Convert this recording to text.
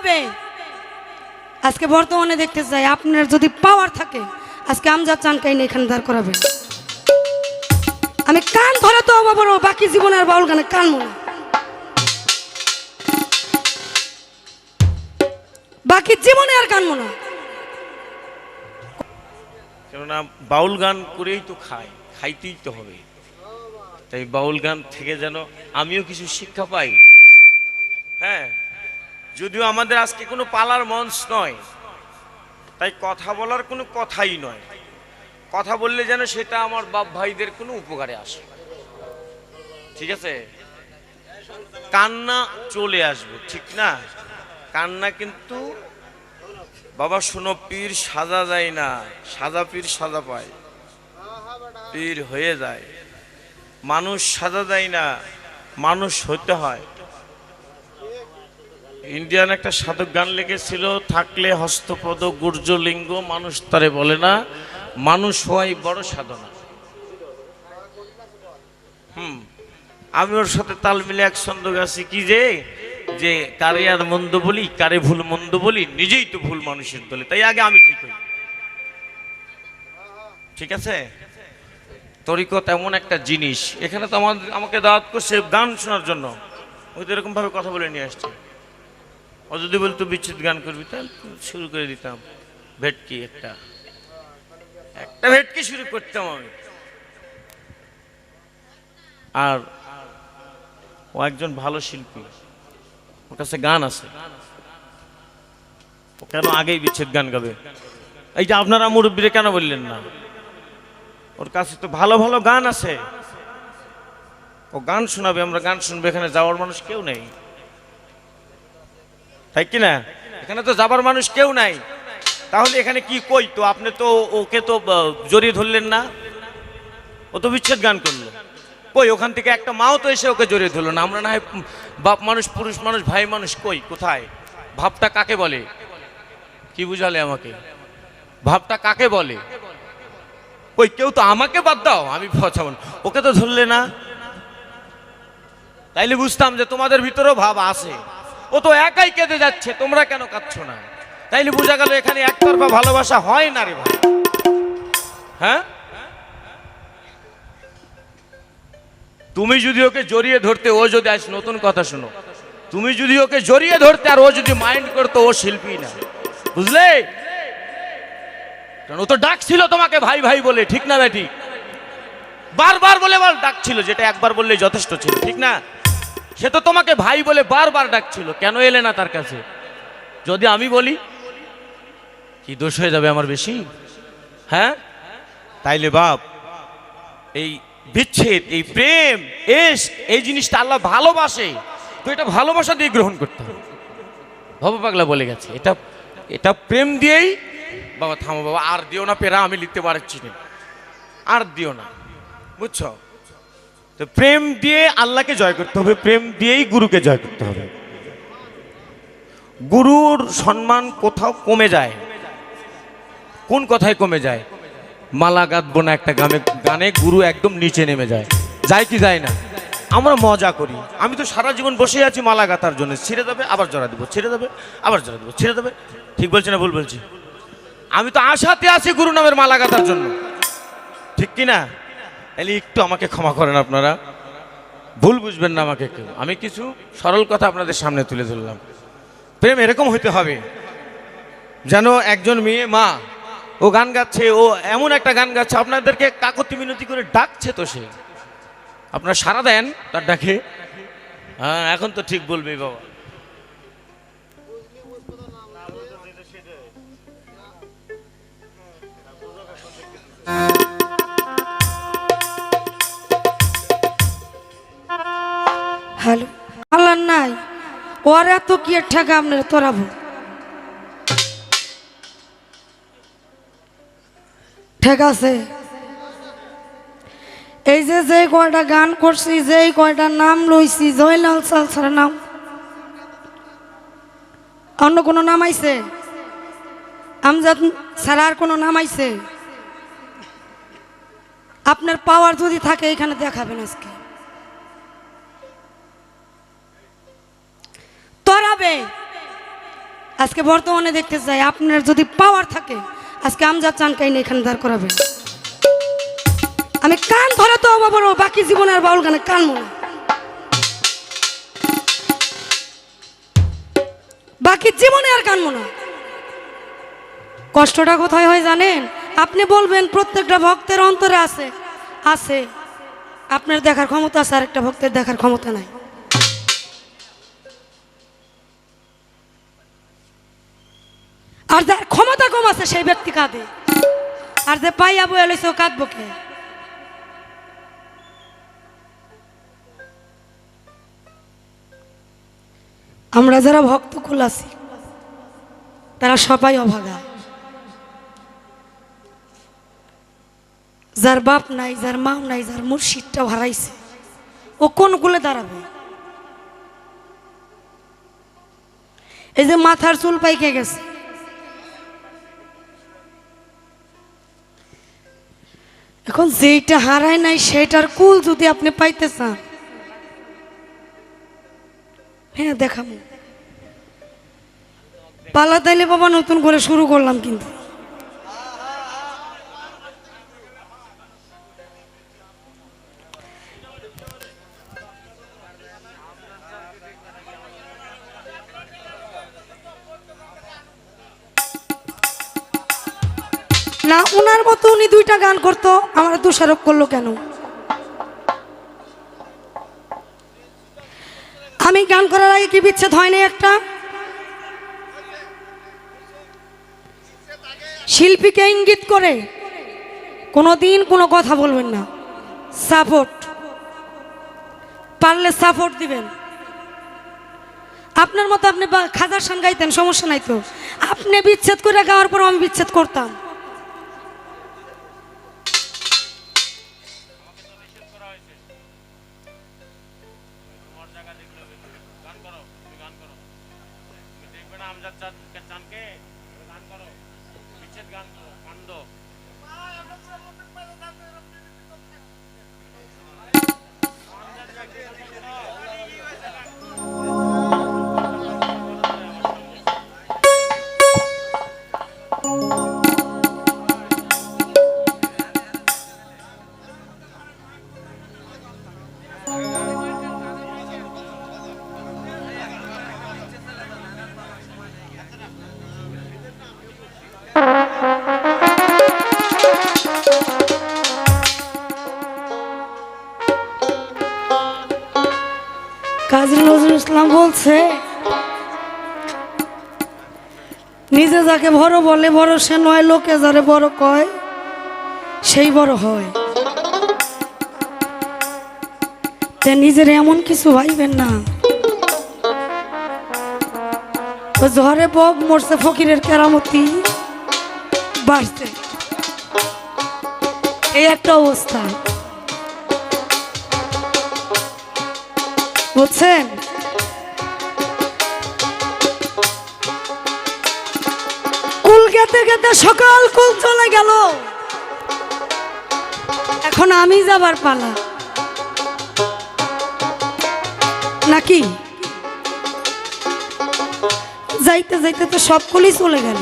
তরাবে আজকে বর্তমানে দেখতে চাই, আপনার যদি পাওয়ার থাকে, আজকে আমজাদ চানকাইনে এখানে দাঁড় করাবেন। আমি কান ধরে তো আমার বাকি জীবনে আর বাউল গানে কান মনে বাকি জীবনে আর কান মনে কেননা বাউল গান করেই তো খাই খাইতেই তো হবে। তাই বাউল গান থেকে যেন আমিও কিছু শিক্ষা পাই। হ্যাঁ যদিও আমাদের আজকে কোনো পালার মঞ্চ নয়, তাই কথা বলার কোনো কথাই নয়। কথা বললে যেন সেটা আমার বাপ ভাইদের কোনো উপকারে আসে। ঠিক আছে? কান্না চলে আসবে, ঠিক না? কান্না কিন্তু বাবা শোনো, পীর সাজা যায় না, সাজা পীর সাজা পায়। পীর হয়ে যায়। মানুষ সাজা দেয় না, মানুষ হতে হয়। ইন্ডিয়ান একটা সাধক গান লিখেছিল, থাকলে হস্তপদ গুর্জলিঙ্গ, মানুষ তারে বলে না, মানুষ হওয়াই বড় সাধনা। হুম, আমি ওর সাথে তাল মিলে এক ছন্দ গাছি কি যে? যে কারে আর মন্দ বলি, কারে ভুল মন্দ বলি, নিজেই তো ভুল মানুষের দলে। তাই আগে আমি ঠিক হই ঠিক আছে? তরিকত এমন একটা জিনিস, এখানে তো আমাদের, আমাকে দাওয়াত করছে গান শোনার জন্য। ওই তো এরকম ভাবে কথা বলে নিয়ে আসছে। ও যদি বলতো বিচ্ছেদ গান করবি, তাহলে শুরু করে দিতাম। ভেটকি একটা। একটা ভেটকি শুরু করতাম আমি। আর ও একজন ভালো শিল্পী। ওর কাছে গান আছে। ও কেন আগেই বিচ্ছেদ গান গাবে? এই যে আপনারা মুরব্বীরে কেন বললেন না? ওর কাছে তো ভালো ভালো গান আছে। ও গান শোনাবে, আমরা গান শুনব, এখানে যাওয়ার মানুষ কেউ নেই। তাই কি না? এখানে তো যাবার মানুষ কেউ নাই। তাহলে এখানে কি কই তো? আপনি তো ওকে তো জড়িয়ে ধরলেন না। ও তো বিচ্ছেদ গান করল। কই, ওখান থেকে একটা মাও তো এসে ওকে জড়িয়ে ধরলো না। আমরা না হয় বাপ মানুষ, পুরুষ মানুষ, ভাই মানুষ কই? কোথায়? ভাবটা কাকে বলে? কি বুঝালে আমাকে? ভাবটা কাকে বলে? কই, কেউ তো আমাকে বাদ দাও, আমি ওকে তো ধরলে না? তাইলে বুঝতাম যে তোমাদের ভিতরেও ভাব আছে। ও তো একাই কেঁদে যাচ্ছে, তোমরা কেন কাঁদছো না? তাইলে বোঝা গেল এখানে একতরফা ভালোবাসা হয় না রে ভাই। হ্যাঁ? তুমি যদি ওকে জড়িয়ে ধরতে, ও যদি আজ নতুন কথা শোনো, তুমি যদি ওকে জড়িয়ে ধরতে আর ও যদি মাইন্ড করতো, ও শিল্পী না। বুঝলে? কারণ ও তো ডাকছিল তোমাকে ভাই ভাই বলে, ঠিক না বেটি বারবার বলে বল, ডাকছিল, যেটা একবার বললে যথেষ্ট ছিল, ঠিক না? সে তো তোমাকে ভাই বলে বারবার ডাকছিল। কেন এলে না তার কাছে? যদি আমি বলি কি দোষ হয়ে যাবে আমার বেশি? হ্যাঁ? তাইলে বাপ এই বিচ্ছেদ এই প্রেম এস এই জিনিসটা আল্লাহ ভালোবাসে। তো এটা ভালোবাসা দিয়ে গ্রহণ করতে হবে। ভব পাগলা বলে গেছে এটা এটা প্রেম দিয়েই বাবা থামো বাবা আর দিও না পেরা আমি লিখতে পারছি না। আর দিও না বুঝছ? তো প্রেম দিয়ে আল্লাহকে জয় করতে হবে, প্রেম দিয়েই গুরুকে জয় করতে হবে। গুরুর সম্মান কোথাও কমে যায়। কোন কথায় কমে যায়? মালা গাঁথবো না একটা গানে গানে গুরু একদম নিচে নেমে যায়। যায় কি যায় না? আমরা মজা করি। আমি তো সারা জীবন বসে আছি মালা গাঁথার জন্য। ছিঁড়ে দেবে, আবার জড়া দেবো, ছিঁড়ে দেবে, আবার জড়া দেবো, ছিঁড়ে দেবে। ঠিক বলছি না ভুল বলছি? আমি তো আশাতে আছি গুরু নামের মালা গাঁথার জন্য। ঠিক কি না? তাহলে একটু আমাকে ক্ষমা করেন আপনারা। ভুল বুঝবেন না আমাকে কেউ। আমি কিছু সরল কথা আপনাদের সামনে তুলে ধরলাম। প্রেম এরকম হইতে হবে, যেন একজন মেয়ে, মা, ও গান গাচ্ছে, ও এমন একটা গান গাচ্ছে, আপনাদেরকে কাকতি মিনতি করে ডাকছে তো সে। আপনারা সারা দেন তার ডাকে। হ্যাঁ এখন তো ঠিক বলবে বাবা। হ্যালো, আল্লাহ নাই। ওর এত কি ঠেকা আপনার তোরাবো ঠিক আছে। এই যে যে কয়টা গান করছি, যেই কয়টা নাম লইছি, জয়লাল সালসার নাম। অন্য কোনো নাম আইছে? আমজাদ আর কোনো নাম আইছে? আপনার পাওয়ার যদি থাকে, এখানে দেখাবেন আজকে। আজকে বর্তমানে দেখতে চাই আপনার যদি পাওয়ার থাকে, আজকে আমজাদ চান কাইনি এখানে দাঁড় করাবেন। আমি কান ধরে তো অভাব বাকি জীবনে আর বাউল গানে কান মনে বাকি জীবনে আর কানবো না কষ্টটা কোথায় হয় জানেন? আপনি বলবেন প্রত্যেকটা ভক্তের অন্তরে আছে। আছে। আপনার দেখার ক্ষমতা আছে আর একটা ভক্তের দেখার ক্ষমতা নাই। আর যার ক্ষমতা কম আছে, সেই ব্যক্তি কাঁদে। আর যে পাইয়া বয়ে লইছে, ও কাঁদবো কে? আমরা যারা ভক্ত কুল আছি, তারা সবাই অভাগা। যার বাপ নাই, যার মা নাই, যার মুর্শিদটা হারাইছে, ও কোন কুলে দাঁড়াবে? এই যে মাথার চুল পাইকে গেছে এখন যেইটা হারায় নাই সেটার কুল যদি আপনি পাইতে চান হ্যাঁ দেখাবো পালা তাইলে বাবা নতুন করে শুরু করলাম কিন্তু। ওনার মতো উনি দুইটা গান করতো, আমার দোষারোপ করল কেন? আমি গান করার আগে কি বিচ্ছেদ হয়নি একটা? শিল্পীকে ইঙ্গিত করে কোনো দিন কোনো কথা বলবেন না। সাপোর্ট। পারলে সাপোর্ট দিবেন। আপনার মতো আপনি খাজার সান গাইতেন, সমস্যা নাই তো। আপনি বিচ্ছেদ করে গাওয়ার পর আমি বিচ্ছেদ করতাম। গান করো তুমি গান করো তুমি দেখবে না আমজাদ চাঁদকে চানকে গান করো বিচ্ছেদ গান করো কান্দ আমজাদ বলছে নিজে যাকে বড় বলে বড় সে নয়, লোকে যারে বড় কয়, সেই বড় হয়। তে নিজের এমন কিছু ভাইবেন না। ঝড়ে বক মরছে, ফকিরের কেরামতি বাড়ছে। এই একটা অবস্থা। বুঝছেন? গেতে গেতে সকাল কুল চলে গেল। এখন আমি যাবার পালা। নাকি? যাইতে যাইতে তো সব কুলই চলে গেল।